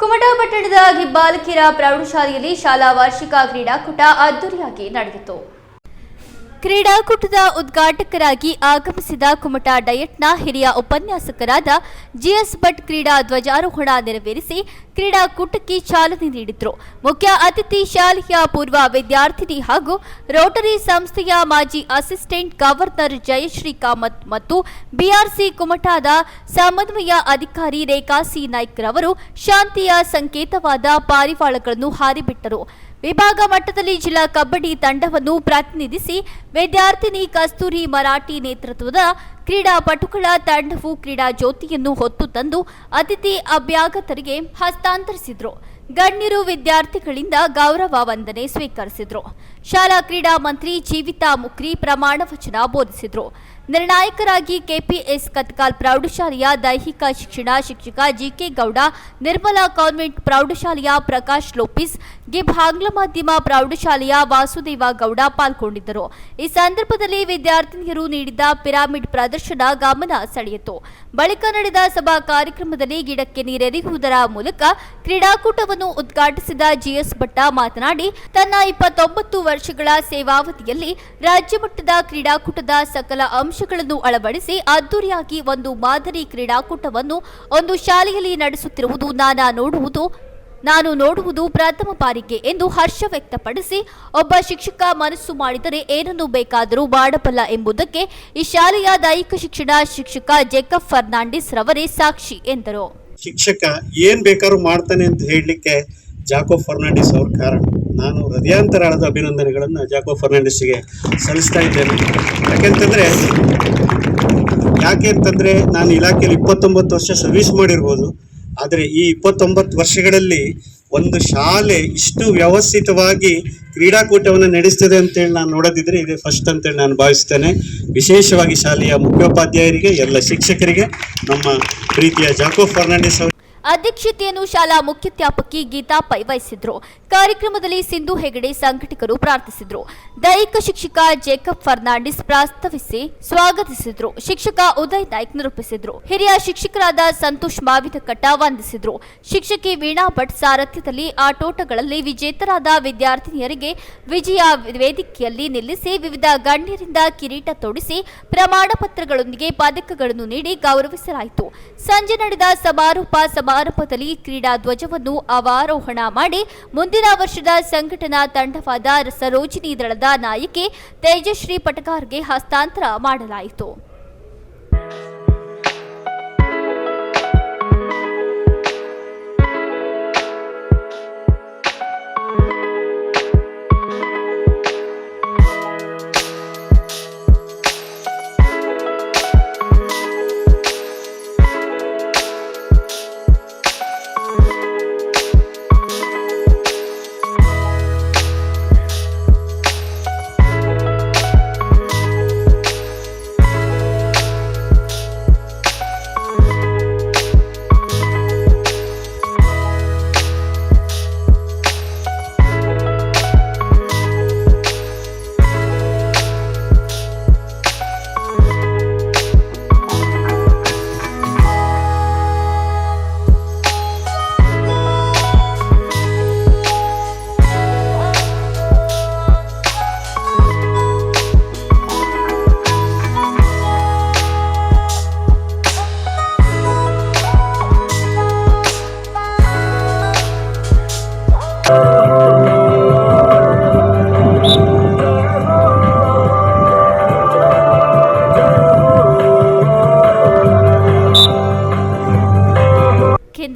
ಕುಮಟಾ ಪಟ್ಟಣದ ಗಿಬ್ಬಾಲಕಿರ ಪ್ರೌಢಶಾಲೆಯಲ್ಲಿ ಶಾಲಾ ವಾರ್ಷಿಕ ಕ್ರೀಡಾಕೂಟ ಅದ್ದೂರಿಯಾಗಿ ನಡೆಯಿತು ಕ್ರೀಡಾಕೂಟದ ಉದ್ಘಾಟಕರಾಗಿ ಆಗಮಿಸಿದ ಕುಮಟಾ ಡಯಟ್ನ ಹಿರಿಯ ಉಪನ್ಯಾಸಕರಾದ ಜಿಎಸ್ ಭಟ್ ಕ್ರೀಡಾ ಧ್ವಜಾರೋಹಣ ನೆರವೇರಿಸಿ ಕ್ರೀಡಾಕೂಟಕ್ಕೆ ಚಾಲನೆ ನೀಡಿದರು. ಮುಖ್ಯ ಅತಿಥಿ ಶಾಲೆಯ ಪೂರ್ವ ವಿದ್ಯಾರ್ಥಿನಿ ಹಾಗೂ ರೋಟರಿ ಸಂಸ್ಥೆಯ ಮಾಜಿ ಅಸಿಸ್ಟೆಂಟ್ ಗವರ್ನರ್ ಜಯಶ್ರೀ ಕಾಮತ್ ಮತ್ತು ಬಿಆರ್ಸಿ ಕುಮಟಾದ ಸಮನ್ವಯ ಅಧಿಕಾರಿ ರೇಖಾ ಸಿ. ನಾಯ್ಕ್ ರವರು ಶಾಂತಿಯ ಸಂಕೇತವಾದ ಪಾರಿವಾಳಗಳನ್ನು ಹಾರಿಬಿಟ್ಟರು. ವಿಭಾಗ ಮಟ್ಟದಲ್ಲಿ ಜಿಲ್ಲಾ ಕಬಡ್ಡಿ ತಂಡವನ್ನು ಪ್ರತಿನಿಧಿಸಿ ವಿದ್ಯಾರ್ಥಿನಿ ಕಸ್ತೂರಿ ಮರಾಠಿ ನೇತೃತ್ವದ ಕ್ರೀಡಾಪಟುಗಳ ತಂಡವು ಕ್ರೀಡಾ ಜ್ಯೋತಿಯನ್ನು ಹೊತ್ತು ತಂದು ಅತಿಥಿ ಅಭ್ಯಾಗತರಿಗೆ ಹಸ್ತಾಂತರಿಸಿದ್ರು. ಗಣ್ಯರು ವಿದ್ಯಾರ್ಥಿಗಳಿಂದ ಗೌರವ ವಂದನೆ ಸ್ವೀಕರಿಸಿದ್ರು. ಶಾಲಾ ಕ್ರೀಡಾ ಮಂತ್ರಿ ಜೀವಿತಾ ಮುಕ್ರಿ ಪ್ರಮಾಣ ವಚನ ಬೋಧಿಸಿದ್ರು. ನಿರ್ಣಾಯಕರಾಗಿ ಕೆಪಿಎಸ್ ಕತ್ಕಾಲ್ ಪ್ರೌಢಶಾಲೆಯ ದೈಹಿಕ ಶಿಕ್ಷಣ ಶಿಕ್ಷಕ ಜಿಕೆ ಗೌಡ, ನಿರ್ಮಲಾ ಕಾನ್ವೆಂಟ್ ಪ್ರೌಢಶಾಲೆಯ ಪ್ರಕಾಶ್ ಲೋಪಿಸ್, ಗೆ ಆಂಗ್ಲ ಮಾಧ್ಯಮ ಪ್ರೌಢಶಾಲೆಯ ವಾಸುದೇವ ಗೌಡ ಪಾಲ್ಗೊಂಡಿದ್ದರು. ಈ ಸಂದರ್ಭದಲ್ಲಿ ವಿದ್ಯಾರ್ಥಿನಿಯರು ನೀಡಿದ ಪಿರಾಮಿಡ್ ಪ್ರದರ್ಶನ ಗಮನ ಸೆಳೆಯಿತು. ಬಳಿಕ ನಡೆದ ಸಭಾ ಕಾರ್ಯಕ್ರಮದಲ್ಲಿ ಗಿಡಕ್ಕೆ ನೀರೆರೆಯುವುದರ ಮೂಲಕ ಕ್ರೀಡಾಕೂಟವನ್ನು ಉದ್ಘಾಟಿಸಿದ ಜಿಎಸ್ ಭಟ್ಟ ಮಾತನಾಡಿ, ತನ್ನ ಇಪ್ಪತ್ತೊಂಬತ್ತು ವರ್ಷಗಳ ಸೇವಾವಧಿಯಲ್ಲಿ ರಾಜ್ಯ ಮಟ್ಟದ ಕ್ರೀಡಾಕೂಟದ ಸಕಲ ಅಂಶಗಳನ್ನು ಅಳವಡಿಸಿ ಅದ್ದೂರಿಯಾಗಿ ಒಂದು ಮಾದರಿ ಕ್ರೀಡಾಕೂಟವನ್ನು ಒಂದು ಶಾಲೆಯಲ್ಲಿ ನಡೆಸುತ್ತಿರುವುದು ನಾನಾ ನೋಡುವುದು, ನಾನು ನೋಡುವುದು ಪ್ರಥಮ ಬಾರಿಗೆ ಎಂದು ಹರ್ಷ ವ್ಯಕ್ತಪಡಿಸಿ, ಒಬ್ಬ ಶಿಕ್ಷಕ ಮನಸ್ಸು ಮಾಡಿದರೆ ಏನನ್ನು ಬೇಕಾದರೂ ಮಾಡಬಲ್ಲ ಎಂಬುದಕ್ಕೆ ಈ ಶಾಲೆಯ ದೈಹಿಕ ಶಿಕ್ಷಣ ಶಿಕ್ಷಕ ಜೇಕಬ್ ಫರ್ನಾಂಡಿಸ್ ರವರೇ ಸಾಕ್ಷಿ ಎಂದರು. ಶಿಕ್ಷಕ ಏನ್ ಬೇಕಾದ್ರೂ ಮಾಡ್ತಾನೆ ಅಂತ ಹೇಳಲಿಕ್ಕೆ ಜಾಕೋ ಫರ್ನಾಂಡಿಸ್ ಅವ್ರ ಕಾರಣ. ನಾನು ಹೃದಯಾಂತರಾಳದ ಅಭಿನಂದನೆಗಳನ್ನು ಜಾಕೋ ಫರ್ನಾಂಡಿಸ್ಗೆ ಸಲ್ಲಿಸ್ತಾ ಇದ್ದೇನೆ. ಯಾಕೆಂತಂದರೆ, ಯಾಕೆ ಅಂತಂದರೆ, ನಾನು ಇಲಾಖೆಯಲ್ಲಿ ಇಪ್ಪತ್ತೊಂಬತ್ತು ವರ್ಷ ಸರ್ವಿಸ್ ಮಾಡಿರ್ಬೋದು. ಆದರೆ ಈ ಇಪ್ಪತ್ತೊಂಬತ್ತು ವರ್ಷಗಳಲ್ಲಿ ಒಂದು ಶಾಲೆ ಇಷ್ಟು ವ್ಯವಸ್ಥಿತವಾಗಿ ಕ್ರೀಡಾಕೂಟವನ್ನು ನಡೆಸ್ತದೆ ಅಂತೇಳಿ ನಾನು ನೋಡೋದಿದ್ರೆ ಇದೇ ಫಸ್ಟ್ ಅಂತೇಳಿ ನಾನು ಭಾವಿಸ್ತೇನೆ. ವಿಶೇಷವಾಗಿ ಶಾಲೆಯ ಮುಖ್ಯೋಪಾಧ್ಯಾಯರಿಗೆ, ಎಲ್ಲ ಶಿಕ್ಷಕರಿಗೆ, ನಮ್ಮ ಪ್ರೀತಿಯ ಜಾಕೋ ಫರ್ನಾಂಡಿಸ್ ಅವರು ಅಧ್ಯಕ್ಷತೆಯನ್ನು ಶಾಲಾ ಮುಖ್ಯಾಧ್ಯಾಪಕಿ ಗೀತಾ ವಹಿಸಿದ್ರು. ಕಾರ್ಯಕ್ರಮದಲ್ಲಿ ಸಿಂಧು ಹೆಗಡೆ ಸಂಘಟಕರು ಪ್ರಾರ್ಥಿಸಿದ್ರು. ದೈಹಿಕ ಶಿಕ್ಷಕ ಜೇಕಬ್ ಫರ್ನಾಂಡಿಸ್ ಪ್ರಾಸ್ತಾವಿಸಿ ಸ್ವಾಗತಿಸಿದ್ರು. ಶಿಕ್ಷಕ ಉದಯ್ ನಾಯ್ಕ್ ನಿರೂಪಿಸಿದ್ರು. ಹಿರಿಯ ಶಿಕ್ಷಕರಾದ ಸಂತೋಷ್ ಮಾವಿನಕಟ್ಟ ವಂದಿಸಿದ್ರು. ಶಿಕ್ಷಕಿ ವೀಣಾ ಭಟ್ ಸಾರಥ್ಯದಲ್ಲಿ ಆಟೋಟಗಳಲ್ಲಿ ವಿಜೇತರಾದ ವಿದ್ಯಾರ್ಥಿನಿಯರಿಗೆ ವಿಜಯ ವೇದಿಕೆಯಲ್ಲಿ ನಿಲ್ಲಿಸಿ ವಿವಿಧ ಗಣ್ಯರಿಂದ ಕಿರೀಟ ತೊಡಿಸಿ ಪ್ರಮಾಣ ಪತ್ರಗಳೊಂದಿಗೆ ಪದಕಗಳನ್ನು ನೀಡಿ ಗೌರವಿಸಲಾಯಿತು. ಸಂಜೆ ನಡೆದ ಸಮಾರೋಪ ಸಮಾರಂಭದಲ್ಲಿ ಕ್ರೀಡಾ ಧ್ವಜವನ್ನು ಅವಾರೋಹಣ ಮಾಡಿ ಮುಂದಿನ ವರ್ಷದ ಸಂಘಟನಾ ತಂಡವಾದ ಸರೋಜಿನಿ ದಳದ ನಾಯಕಿ ತೇಜಶ್ರೀ ಪಟಕಾರ್ಗೆ ಹಸ್ತಾಂತರ ಮಾಡಲಾಯಿತು.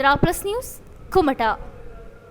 Kerala plus news കുമട്ട